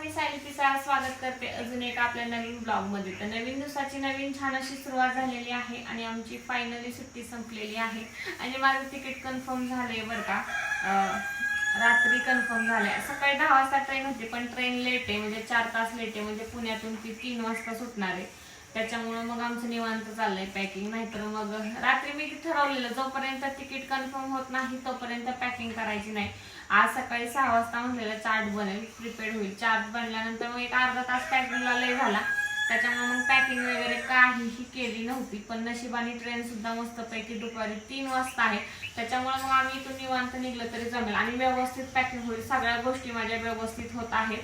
मी सायली पिसाळ स्वागत करते. अजून एक आपल्या नवीन ब्लॉगमध्ये तर नवीन दिवसाची नवीन छान अशी सुरुवात झालेली आहे आणि आमची फायनली सुट्टी संपलेली आहे. आणि माझं तिकीट कन्फर्म झालंय बरं का. रात्री कन्फर्म झालंय. सकाळी दहा वाजता ट्रेन होती पण ट्रेन लेट आहे. म्हणजे चार तास लेट आहे. म्हणजे पुण्यातून ती तीन वाजता सुटणार आहे. त्याच्यामुळं मग आमचं निवांत चाललंय पॅकिंग नाहीतर मग रात्री मी ठरवलेलं जोपर्यंत तिकीट कन्फर्म होत नाही तोपर्यंत पॅकिंग करायची नाही. आज सकाळी सहा वाजता म्हणलेलं चार्ट बनेल प्रिपेड होईल. चार्ट बनल्यानंतर मग एक अर्धा तास पॅकिंगला लय झाला. त्याच्यामुळे मग पॅकिंग वगैरे काहीही केली नव्हती. पण नशिबाने ट्रेन सुद्धा मस्तपैकी दुपारी तीन वाजता आहे. त्याच्यामुळे मग आम्ही इथून निवांत निघलं तरी जमेल. आणि व्यवस्थित पॅकिंग होईल. सगळ्या गोष्टी माझ्या व्यवस्थित होत आहेत.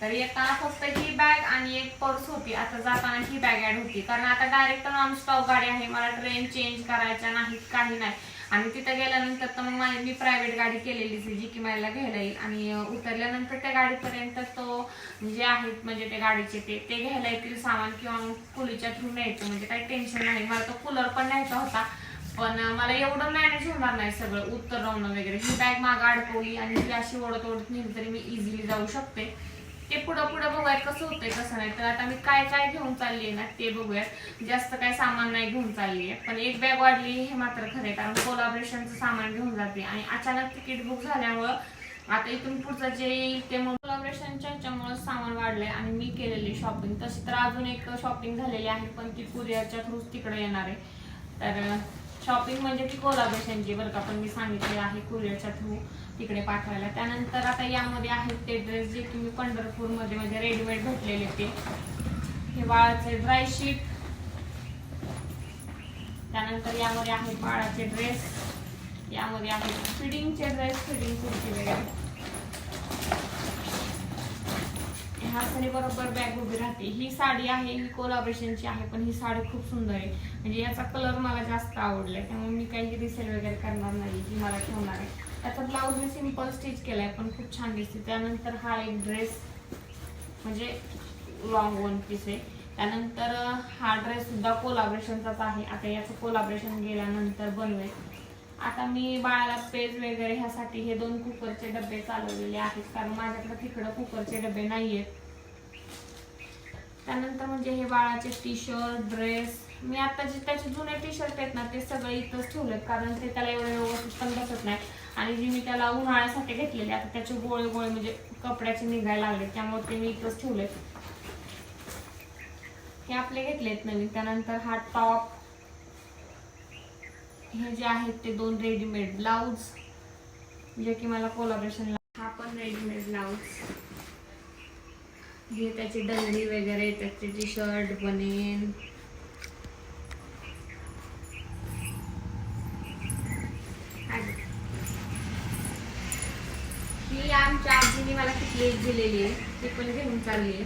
तर येताना फक्त ही बॅग आणि एक पर्स होती. आता जाताना ही बॅग ऍड होती. कारण आता डायरेक्ट नॉन स्टॉप गाडी आहे. मला ट्रेन चेंज करायच्या नाहीत काही नाही. आणि तिथं गेल्यानंतर तर मग माझी मी प्रायव्हेट गाडी केलेलीच जी की मला घ्यायला येईल. आणि उतरल्यानंतर त्या गाडीपर्यंत तो जे आहेत म्हणजे ते गाडीचे ते ते घ्यायला येतील सामान किंवा मग कुलीच्या थ्रू न्यायचं म्हणजे काही टेन्शन नाही. मला तो कूलर पण न्यायचा होता. पण मला एवढं मॅनेज होणार नाही सगळं. उत्तर राहणं वगैरे. ही बॅग मागं अडकवली आणि ती अशी ओढत ओढत नेली तरी मी इझिली जाऊ शकते. ते पुढं पुढं बघूयात कसं होतंय कसं नाही. तर आता मी काय काय घेऊन चालली आहे ना ते बघूयात. जास्त काय सामान नाही घेऊन चालली आहे पण एक बॅग वाढली हे मात्र खरे कारण कोलाबरेशनचं सामान घेऊन जाते. आणि अचानक तिकीट बुक झाल्यामुळं आता इथून पुढचं जे येईल ते मग कोलॅबरेशनच्या ह्याच्यामुळं सामान वाढलंय. आणि मी केलेली शॉपिंग तशी तर अजून एक शॉपिंग झालेली आहे पण ती कुरिअरच्या थ्रूच तिकडे येणार आहे. तर शॉपिंग म्हणजे ती कोलॅबरेशनची बरं का पण मी सांगितली आहे कुरिअरच्या थ्रू तिकडे पाठवायला. त्यानंतर आता यामध्ये आहेत ते ड्रेस जे की मी पंढरपूरमध्ये म्हणजे रेडीमेड भेटलेले ते. हे बाळाचे ड्राय शीट त्यानंतर यामध्ये आहे बाळाचे ड्रेस यामध्ये आहेत फिटिंगचे ड्रेस फिटिंग कुर्ती वगैरे. आणि बरोबर बॅग उभी राहते. ही साडी आहे ही कोलाब्रेशनची आहे पण ही साडी खूप सुंदर आहे. म्हणजे याचा कलर मला जास्त आवडला त्यामुळे मी काही रिसेल वगैरे करणार नाही ही मला ठेवणार आहे. त्याचा ब्लाऊज मी सिंपल स्टिच केलाय पण खूप छान दिसते. त्यानंतर हा एक ड्रेस म्हणजे लॉंग वन पीस आहे. त्यानंतर हा ड्रेस सुद्धा कोलाब्रेशनचाच आहे. आता याचं कोलाब्रेशन गेल्यानंतर बनवेल आता मी बाळाला पेज वगैरे ह्यासाठी हे दोन कुकरचे डबे चालवलेले आहेत. कारण माझ्याकडे तिकडं कुकरचे डबे नाही आहेत त्यानंतर म्हणजे हे बाळाचे टी शर्ट ड्रेस मी आता जे त्याचे जुने टी शर्ट आहेत ना ते सगळे इथंच ठेवलेत कारण ते त्याला एवढं व्यवस्थित पण बसत नाही. आणि जे मी त्याला उन्हाळ्यासाठी घेतलेले आता त्याचे गोळे गोळे म्हणजे कपड्याचे निघायला लागले त्यामुळे ते मी इथंच ठेवलेत. हे आपले घेतलेत नवीन त्यानंतर हा टॉप हे जे आहेत ते दोन रेडीमेड ब्लाऊज जे की मला कोलॅबरेशनला हा पण रेडीमेड ब्लाऊज हे त्याची डंगडी वगैरे त्याचे टी शर्ट बनेन. ही आमच्या आजीने मला किती दिलेली आहे ती पण घेऊन चालली आहे.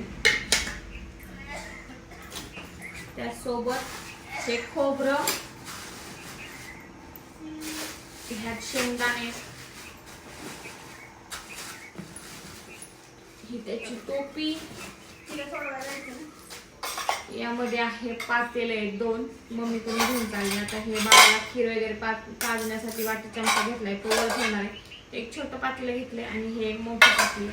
त्यासोबत हे खोबरं ह्यात शेंगदाणे ही त्याची टोपी. यामध्ये आहे पातेले आहेत दोन. मम्मी घेऊन चालली. आता हे बाळाला खीर वगैरे पाच पाजण्यासाठी वाटी चमचा घेतलाय. तो वर ठेवणार आहे. एक छोटं पातेलं घेतलंय आणि हे एक मोठं पातेलं.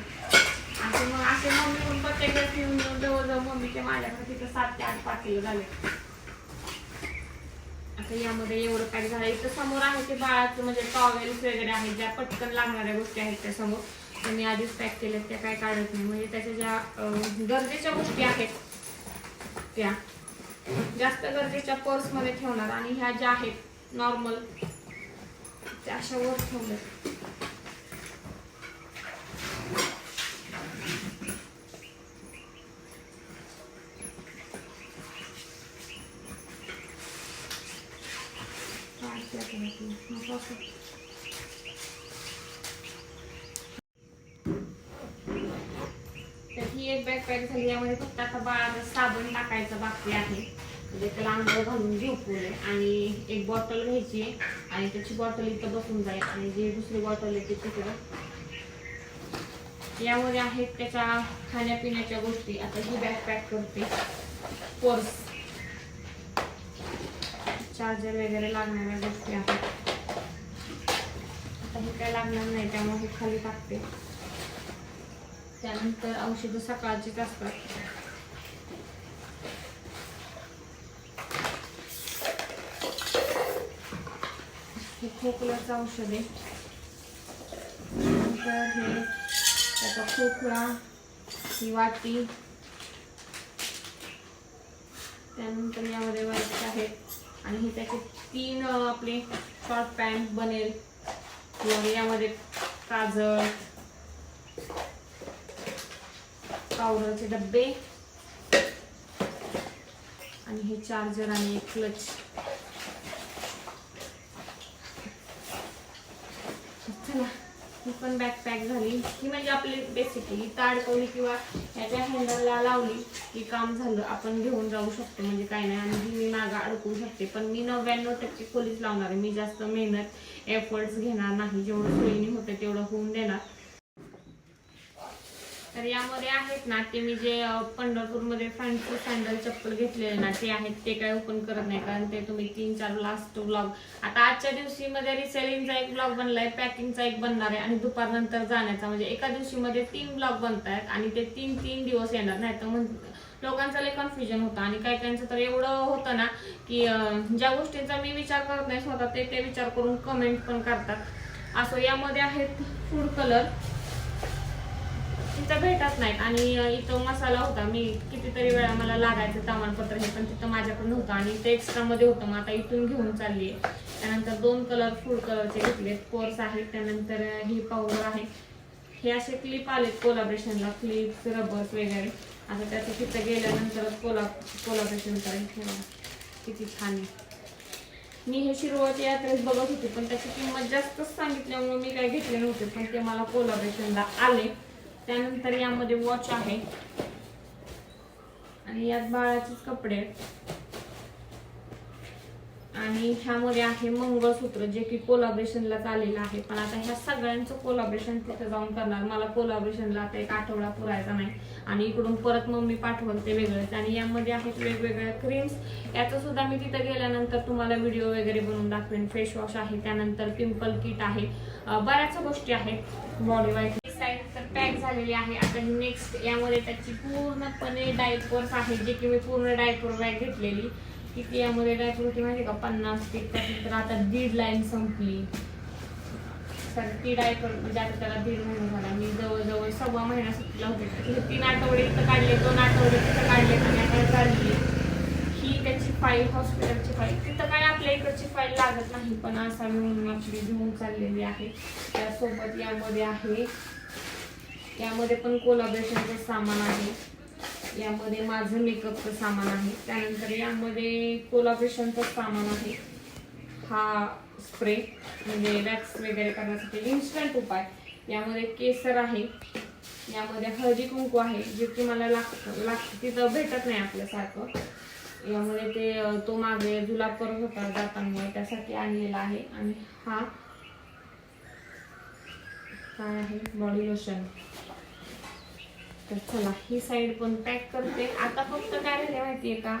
असे मग असे मम्मी पण प्रत्येक वेळेस घेऊन येऊन जवळजवळ मम्मीच्या माझ्याकडे तिथं सात ते आठ पातेलं झाले आता यामध्ये एवढं पॅक झालं इथं समोर आहे ते बाळाचं म्हणजे टॉवेल्स वगैरे आहेत ज्या पटकन लागणाऱ्या गोष्टी आहेत त्या समोर त्यांनी आधीच पॅक केल्या त्या काय काढत नाही. म्हणजे त्याच्या ज्या गरजेच्या गोष्टी आहेत त्या जास्त गरजेच्या पर्समध्ये ठेवणार आणि ह्या ज्या आहेत नॉर्मल त्या अशा वर ठेवणार Thank you. मी पॅक झाली यामध्ये फक्त आता बाळ साबण टाकायचं बाकी आहे. म्हणजे त्याला आंघोळ घालून झोपवले आणि एक बॉटल घ्यायची आणि त्याची बॉटल इथं बसून जाईल. आणि जी दुसरी बॉटल आहे ती तिकडं. यामध्ये आहेत त्याच्या खाण्यापिण्याच्या गोष्टी. आता ही बॅग पॅक करते. पर्स चार्जर वगैरे लागणाऱ्या गोष्टी आहेत. आता हे काय लागणार नाही त्यामुळे हे खाली टाकते. त्यानंतर औषधं सकाळचीच असतात. हे खोकल्याचं औषध आहे. नंतर हे त्याचा खोकला ही वाटी. त्यानंतर यामध्ये वाईट आहेत आणि हे त्याचे तीन आपले शॉर्ट पॅन्ट बनेल. यामध्ये काजळ पावडरचे डब्बे आणि हे चार्जर आणि एक क्लच. चला ही पण बॅग पॅक झाली. ही म्हणजे आपली बेसिकली ताडकवली किंवा ह्याच्या हँडलला लावली की काम झालं आपण घेऊन जाऊ शकतो. म्हणजे काय नाही आणि ही मी मागा अडकवू शकते. पण मी नव्याण्णव टक्के खोलीच लावणार आहे. मी जास्त मेहनत एफर्ट्स घेणार नाही. जेवढं सोयीने होते तेवढं होऊन देणार. तर यामध्ये आहेत ना ते मी जे पंढरपूरमध्ये फॅन्सी सँडल चप्पल घेतलेले ना ते आहेत. ते काय ओपन करत नाही कारण ते तुम्ही तीन चार लास्ट ब्लॉग आता आजच्या दिवशी मध्ये रिसेलिंगचा एक ब्लॉग बनलाय पॅकिंगचा एक बनणार आहे आणि दुपारनंतर जाण्याचा. म्हणजे एका दिवशी मध्ये तीन ब्लॉग बनतायत आणि ते तीन तीन दिवस येणार नाही तर मग लोकांचं लय कन्फ्युजन होतं आणि काही काहींचं तर एवढं होतं ना की ज्या गोष्टींचा मी विचार करत नाही स्वतः ते ते विचार करून कमेंट पण करतात. असं यामध्ये आहेत फूड कलर तिथं भेटत नाहीत. आणि इथं मसाला होता. मी कितीतरी वेळा मला लागायचं तामानपत्र हे पण तिथं माझ्याकडे नव्हतं आणि ते एक्स्ट्रा मध्ये होतं. मग आता इथून घेऊन चालली आहे त्यानंतर दोन कलर फुल कलरचे घेतलेत. कोर्स आहेत. त्यानंतर ही पावडर आहे. हे असे क्लिप आलेत कोलाब्रेशनला क्लिप्स रबर्स वगैरे. आता त्याचं तिथं गेल्यानंतरच कोला कोलाब्रेशन करेल हे किती छान आहे. मी हे शिरवळच्या यात्रेत बघत होते. पण त्याची किंमत जास्तच सांगितल्यामुळे मी काय घेतले नव्हते. पण ते मला कोलाब्रेशनला आले. त्यानंतर यामध्ये वॉच आहे. आणि यात बाळाचेच कपडे आहेत. आणि ह्यामध्ये आहे मंगळसूत्र जे की कोलाब्रेशनला आलेलं आहे. पण आता ह्या सगळ्यांचं कोलाब्रेशन तिथे जाऊन करणार. मला कोलाब्रेशनला आता एक आठवडा पुरायचा नाही. आणि इकडून परत मग मी पाठवल ते वेगळेच. आणि यामध्ये आहेत वेगवेगळ्या क्रीम्स याचं सुद्धा मी तिथं गेल्यानंतर तुम्हाला व्हिडिओ वगैरे बनवून दाखवेन. फेस वॉश आहे. त्यानंतर पिंपल किट आहे. बऱ्याच गोष्टी आहेत. बॉडी वाईट साईड तर झालेली आहे. आता नेक्स्ट यामध्ये त्याची पूर्णपणे डायपर्स आहे जे की मी पूर्ण डायपर बॅग घेतलेली. किती यामध्ये डायपर होती माहिती का? पन्नास ती तर आता दीड लाईन संपली. तर ती डायपर म्हणजे आता त्याला दीड महिना झाला. मी जवळजवळ सव्वा महिना सुटला होते. तीन आठवडे इथं काढले दोन आठवडे तिथं काढले आणि आता काढली. ही त्याची फाईल हॉस्पिटलची फाईल तिथं काय आपल्या इकडची फाईल लागत नाही पण असावी म्हणून आपली घेऊन चाललेली आहे. त्यासोबत यामध्ये आहे. यामध्ये पण कोलाब्रेशनचं सामान आहे. यामध्ये माझं मेकअपचं सामान आहे. त्यानंतर यामध्ये कोलाब्रेशनचं सामान आहे. हा स्प्रे म्हणजे वॅक्स वगैरे करण्यासाठी इन्स्टंट उपाय. यामध्ये केसर आहे. यामध्ये हळदी कुंकू आहे जे की मला लागतं. लागतं तिथं भेटत नाही आपल्यासारखं. यामध्ये ते तो मागे जुलाब करत होता जातामुळे त्यासाठी आणलेला आहे. आणि हा काय आहे? बॉडी लोशन तर चला ही साईड पण पॅक करते. आता फक्त काय झाले माहितीये का?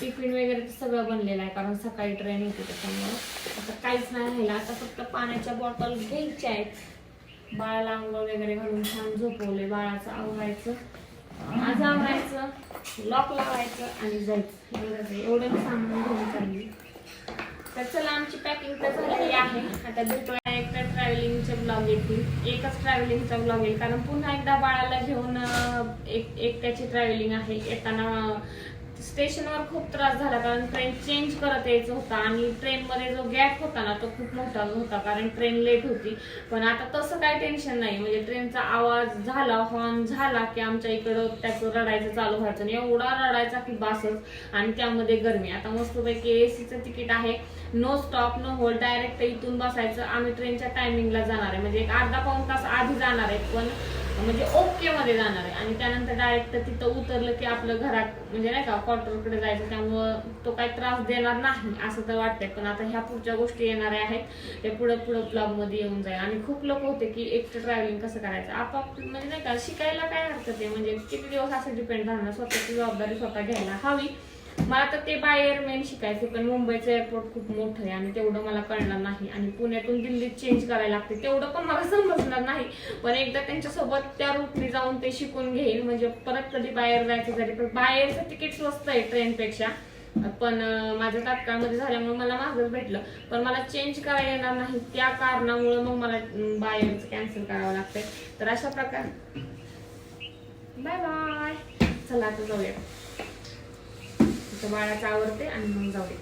टिफिन वगैरे सगळं बनलेलं आहे कारण सकाळी ट्रेन येते त्याच्यामुळे. आता काहीच नाही राहिलं. आता फक्त पाण्याच्या बॉटल घ्यायच्या आहेत. बाळाला आंघोळ वगैरे घालून छान झोपवले बाळाचं आवरायचं. माझं आवरायचं. लॉक लावायचं आणि जायचं. एवढंच एवढं सामान घेऊन चालली. तर चला आमची पॅकिंग तर झालेली आहे. आता भेटूया एकदा ट्रॅव्हलिंगचे ब्लॉग येतील. एकच ट्रॅव्हलिंगचा ब्लॉग येईल. कारण पुन्हा एकदा बाळाला घेऊन एक एकट्याची ट्रॅव्हलिंग आहे. येताना स्टेशनवर खूप त्रास झाला कारण ट्रेन चेंज करत यायचं होता आणि ट्रेनमध्ये जो गॅप होता ना तो खूप मोठा होता कारण ट्रेन लेट होती. पण आता तसं काय टेन्शन नाही म्हणजे ट्रेनचा आवाज झाला हॉर्न झाला की आमच्या इकडं त्याचं रडायचं चालू व्हायचं आणि एवढा रडायचा की बासच आणि त्यामध्ये गरमी. आता मस्तपैकी एसीचं तिकीट आहे. No stop no hold direct इथून बसायचं. आम्ही ट्रेनच्या टायमिंगला जाणार आहे. म्हणजे एक अर्धा पाऊन तास आधी जाणार आहे पण म्हणजे ओके मध्ये जाणार आहे. आणि त्यानंतर डायरेक्ट तिथं उतरलं की आपलं घरात म्हणजे नाही का क्वार्टरकडे जायचं त्यामुळं तो काही त्रास देणार नाही असं तर वाटतंय. पण आता ह्या पुढच्या गोष्टी येणाऱ्या आहेत ते पुढं पुढं ब्लॉगमध्ये येऊन जाईल. आणि खूप लोक होते की एकटं ट्रॅव्हलिंग कसं करायचं? आपाप म्हणजे नाही का शिकायला काय हरकत आहे? म्हणजे किती दिवस असं डिपेंड राहणार? स्वतःची जबाबदारी स्वतः घ्यायला हवी. मला तर ते बाय मेन शिकायचं पण मुंबईचं एअरपोर्ट खूप मोठं आहे आणि तेवढं मला कळणार नाही. आणि पुण्यातून दिल्लीत चेंज करायला लागते तेवढं पण मला समजणार नाही. पण एकदा त्यांच्यासोबत त्या रूटने जाऊन ते शिकून घेईल. म्हणजे परत कधी बाहेर जायचं जरी पण बाहेरचं तिकीट स्वस्त आहे ट्रेनपेक्षा. पण माझं तात्काळमध्ये झाल्यामुळे मला मागच भेटलं. पण मला चेंज करायला येणार नाही. त्या कारणामुळे मग मला अं, बाहेरचं कॅन्सल करावं लागतंय. तर अशा प्रकार बाय बाय चला आता जाऊया. तिथं बाळाचं आवडते आणि मग जाऊ दे